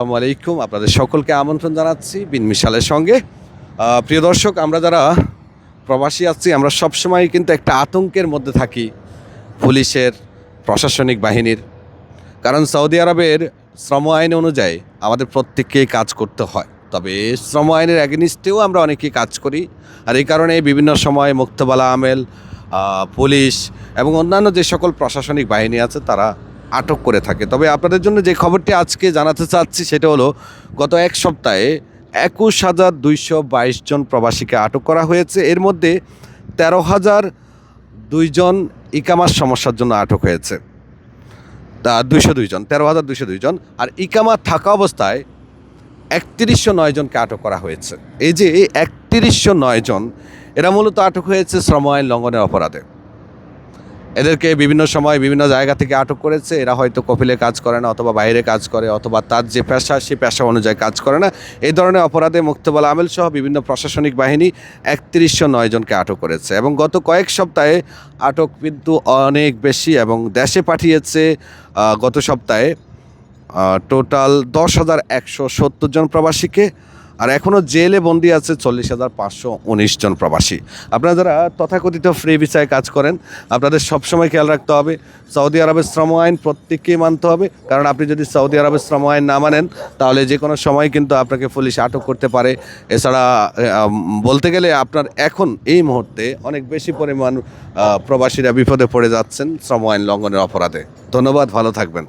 আসসালামু আলাইকুম। আপনাদের সকলকে আমন্ত্রণ জানাচ্ছি বিন মিশালের সঙ্গে। প্রিয় দর্শক, আমরা যারা প্রবাসী আছি, আমরা সবসময় কিন্তু একটা আতঙ্কের মধ্যে থাকি পুলিশের, প্রশাসনিক বাহিনীর। কারণ সৌদি আরবের শ্রম আইন অনুযায়ী আমাদের প্রত্যেককেই কাজ করতে হয়। তবে শ্রম আইনের অ্যাগেনিস্টেও আমরা অনেকেই কাজ করি। আর এই কারণে বিভিন্ন সময় মুক্তবালা আমেল পুলিশ এবং অন্যান্য যে সকল প্রশাসনিক বাহিনী আছে, তারা আটক করে থাকে। তবে আপনাদের জন্য যে খবরটি আজকে জানাতে চাচ্ছি সেটা হলো, গত এক সপ্তাহে একুশ হাজার দুইশো বাইশ জন প্রবাসীকে আটক করা হয়েছে। এর মধ্যে তেরো হাজার দুইজন ইকামার সমস্যার জন্য আটক হয়েছে। তা দুইশো দুইজন তেরো হাজার দুইশো দুইজন আর ইকামা থাকা অবস্থায় একত্রিশশো নয় জনকে আটক করা হয়েছে। এই যে একত্রিশশো নয় জন, এরা মূলত আটক হয়েছে শ্রম আইন লঙ্ঘনের অপরাধে। এদেরকে বিভিন্ন সময় বিভিন্ন জায়গা থেকে আটক করেছে। এরা হয়তো কপিলে কাজ করে না অথবা বাইরে কাজ করে অথবা তার যে পেশা সেই পেশা অনুযায়ী কাজ করে না। এই ধরনের অপরাধে মুক্তবল আমেল সহ বিভিন্ন প্রশাসনিক বাহিনী একত্রিশশো নয় জনকে আটক করেছে এবং গত কয়েক সপ্তাহে আটক কিন্তু অনেক বেশি এবং দেশে পাঠিয়েছে গত সপ্তাহে টোটাল দশ হাজার একশো সত্তর জন প্রবাসীকে। আর এখনও জেলে বন্দি আছে চল্লিশ হাজার পাঁচশো উনিশ জন প্রবাসী। আপনারা যারা তথাকথিত ফ্রি ভিসায় কাজ করেন, আপনাদের সবসময় খেয়াল রাখতে হবে, সৌদি আরবের শ্রম আইন প্রত্যেককেই মানতে হবে। কারণ আপনি যদি সৌদি আরবের শ্রম আইন না মানেন, তাহলে যে কোনো সময় কিন্তু আপনাকে পুলিশ আটক করতে পারে। এছাড়া বলতে গেলে আপনার এখন এই মুহূর্তে অনেক বেশি পরিমাণ প্রবাসীরা বিপদে পড়ে যাচ্ছেন শ্রম আইন লঙ্ঘনের অপরাধে। ধন্যবাদ, ভালো থাকবেন।